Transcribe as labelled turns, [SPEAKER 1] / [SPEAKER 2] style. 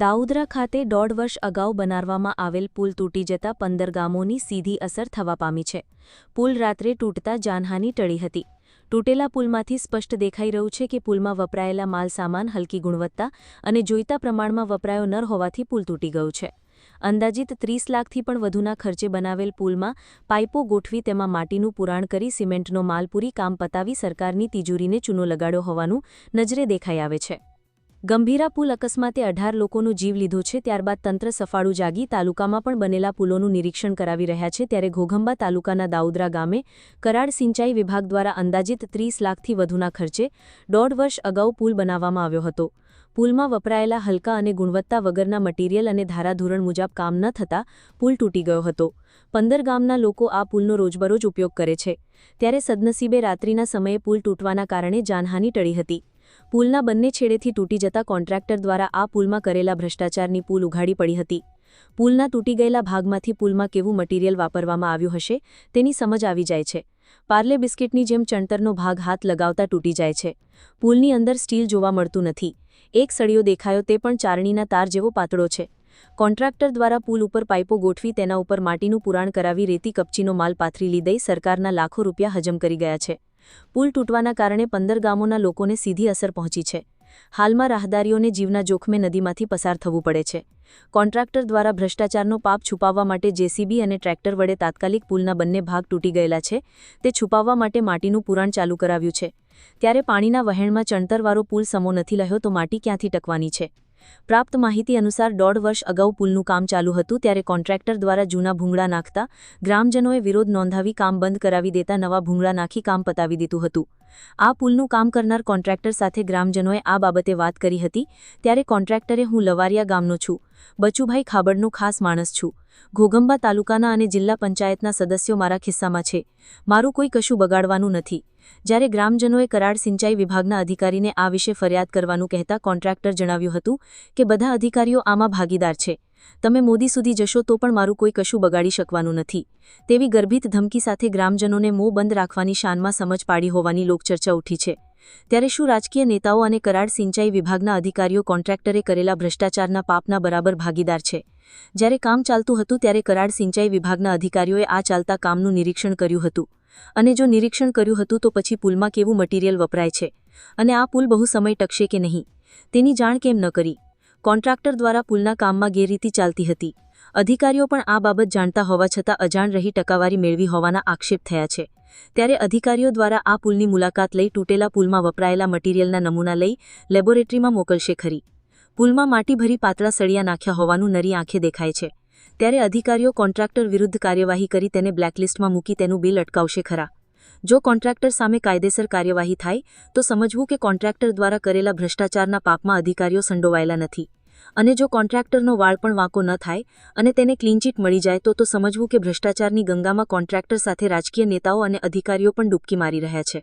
[SPEAKER 1] દાઉદરા ખાતે દોઢ વર્ષ અગાઉ બનાવવામાં આવેલ પુલ તૂટી જતા પંદર ગામોની સીધી અસર થવા પામી છે. પુલ રાત્રે તૂટતા જાનહાની ટળી હતી. તૂટેલા પુલમાંથી સ્પષ્ટ દેખાઈ રહ્યું છે કે પુલમાં વપરાયેલા માલસામાન હલકી ગુણવત્તા અને જોઈતા પ્રમાણમાં વપરાયો ન હોવાથી પુલ તૂટી ગયું છે. અંદાજિત ત્રીસ લાખથી પણ વધુના ખર્ચે બનાવેલ પુલમાં પાઇપો ગોઠવી તેમાં માટીનું પુરાણ કરી સિમેન્ટનો માલ પૂરી કામ પતાવી સરકારની તિજોરીને ચૂનો લગાડ્યો હોવાનું નજરે દેખાઈ આવે છે. ગંભીરા પુલ અકસ્માતે અઢાર લોકોનો જીવ લીધો છે, ત્યારબાદ તંત્ર સફાળું જાગી તાલુકામાં પણ બનેલા પુલોનું નિરીક્ષણ કરાવી રહ્યા છે, ત્યારે ઘોઘંબા તાલુકાના દાઉદરા ગામે કરાડ સિંચાઈ વિભાગ દ્વારા અંદાજિત ત્રીસ લાખથી વધુના ખર્ચે દોઢ વર્ષ અગાઉ પુલ બનાવવામાં આવ્યો હતો. પુલમાં વપરાયેલા હલકા અને ગુણવત્તા વગરના મટીરીયલ અને ધારાધોરણ મુજબ કામ ન થતાં પુલ તૂટી ગયો હતો. પંદર ગામના લોકો આ પુલનો રોજબરોજ ઉપયોગ કરે છે. ત્યારે સદનસીબે રાત્રિના સમયે પુલ તૂટવાના કારણે જાનહાની ટળી હતી. પુલના બંને છેડેથી તૂટી જતા કોન્ટ્રાક્ટર દ્વારા આ પુલમાં કરેલા ભ્રષ્ટાચારની પુલ ઉઘાડી પડી હતી. પુલના તૂટી ગયેલા ભાગમાંથી પુલમાં કેવું મટીરીયલ વાપરવામાં આવ્યું હશે, તેની સમજ આવી જાય છે. પાર્લે બિસ્કિટની જેમ ચણતરનો ભાગ હાથ લગાવતા તૂટી જાય છે. પુલની અંદર સ્ટીલ જોવા મળતું નથી. એક સળિયો દેખાયો તે પણ ચારણીના તાર જેવો પાતળો છે. કોન્ટ્રાક્ટર દ્વારા પુલ ઉપર પાઇપો ગોઠવી તેના ઉપર માટીનું પુરાણ કરાવી રેતી કપચીનો માલ પાથરી લીધઈ સરકારના લાખો રૂપિયા હજમ કરી ગયા છે. પુલ તૂટવાના કારણે પંદર ગામોના લોકોને સીધી અસર પહોંચી છે. હાલમાં રાહદારીઓને જીવના જોખમે નદીમાંથી પસાર થવું પડે છે. કોન્ટ્રાક્ટર દ્વારા ભ્રષ્ટાચારનો પાપ છુપાવવા માટે જેસીબી અને ટ્રેક્ટર વડે તાત્કાલિક પુલના બંને ભાગ તૂટી ગયેલા છે. તે છુપાવવા માટે માટીનું પુરાણ ચાલુ કરાવ્યું છે. ત્યારે પાણીના વહેણમાં ચણતરવાળો પુલ સમો નથી રહ્યો તો માટી ક્યાંથી ટકવાની છે? પ્રાપ્ત માહિતી અનુસાર દોઢ વર્ષ અગાઉ પુલનું કામ ચાલુ હતું ત્યારે કોન્ટ્રાક્ટર દ્વારા જૂના ભૂંગળા નાખતા ગ્રામજનોએ વિરોધ નોંધાવી કામ બંધ કરાવી દેતા નવા ભૂંગળા નાખી કામ પતાવી દીધું હતું. આ પુલનું કામ કરનાર કોન્ટ્રાક્ટર સાથે ગ્રામજનોએ આ બાબતે વાત કરી હતી, ત્યારે કોન્ટ્રાક્ટરે હું લવારિયા ગામનો છું, બચુભાઈ ખાબડનો ખાસ માણસ છું. ઘોગંબા તાલુકાના અને જિલ્લા પંચાયતના સદસ્યો મારા ખિસ્સામાં છે. મારું કોઈ કશું બગાડવાનું નથી. જ્યારે ગ્રામજનોએ કરાડ સિંચાઈ વિભાગના અધિકારીને આ વિશે ફરિયાદ કરવાનું કહેતા કોન્ટ્રાક્ટર જણાવ્યું હતું કે બધા અધિકારીઓ આમાં ભાગીદાર છે. તમે મોદી સુધી જશો તો પણ મારું કોઈ કશું બગાડી શકવાનું નથી. તેવી ગર્ભિત ધમકી સાથે ગ્રામજનોને મોં બંધ રાખવાની શાનમાં સમજ પાડી હોવાની લોકચર્ચા ઉઠી છે. ત્યારે શું રાજકીય નેતાઓ અને કરાડ સિંચાઈ વિભાગના અધિકારીઓ કોન્ટ્રાક્ટરે કરેલા ભ્રષ્ટાચારના પાપના બરાબર ભાગીદાર છે? જ્યારે કામ ચાલતું હતું ત્યારે કરાડ સિંચાઈ વિભાગના અધિકારીઓએ આ ચાલતા કામનું નિરીક્ષણ કર્યું હતું. અને જો નિરીક્ષણ કર્યું હતું તો પછી પુલમાં કેવું મટીરિયલ વપરાય છે? અને આ પુલ બહુ સમય ટકશે કે નહીં? તેની જાણ કેમ ન કરી? કોન્ટ્રાક્ટર દ્વારા પુલના કામમાં ગેરરીતિ ચાલતી હતી. અધિકારીઓ પણ આ બાબત જાણતા હોવા છતાં અજાણ રહી ટકાવારી મેળવી હોવાના આક્ષેપ થયા છે. ત્યારે અધિકારીઓ દ્વારા આ પુલની મુલાકાત લઈ તૂટેલા પુલમાં વપરાયેલા મટીરિયલના નમૂના લઈ લેબોરેટરીમાં મોકલશે ખરી. પુલમાં માટી ભરી પાતળા સળિયા નાખ્યા હોવાનું નરી આંખે દેખાય છે. ત્યારે અધિકારીઓ કોન્ટ્રાક્ટર વિરુદ્ધ કાર્યવાહી કરી તેને બ્લેકલિસ્ટમાં મૂકી તેનું બિલ અટકાવશે ખરા. જો કોન્ટ્રાક્ટર સામે કાયદેસર કાર્યવાહી થાય, તો સમજવું કે કોન્ટ્રાક્ટર દ્વારા કરેલા ભ્રષ્ટાચારના પાપમાં અધિકારીઓ સંડોવાયેલા નથી. અને જો કોન્ટ્રાક્ટરનો વાળ પણ વાંકો ન થાય અને તેને ક્લીનચીટ મળી જાય, તો તો સમજવું કે ભ્રષ્ટાચારની ગંગામાં કોન્ટ્રાક્ટર સાથે રાજકીય નેતાઓ અને અધિકારીઓ પણ ડૂબકી મારી રહ્યા છે.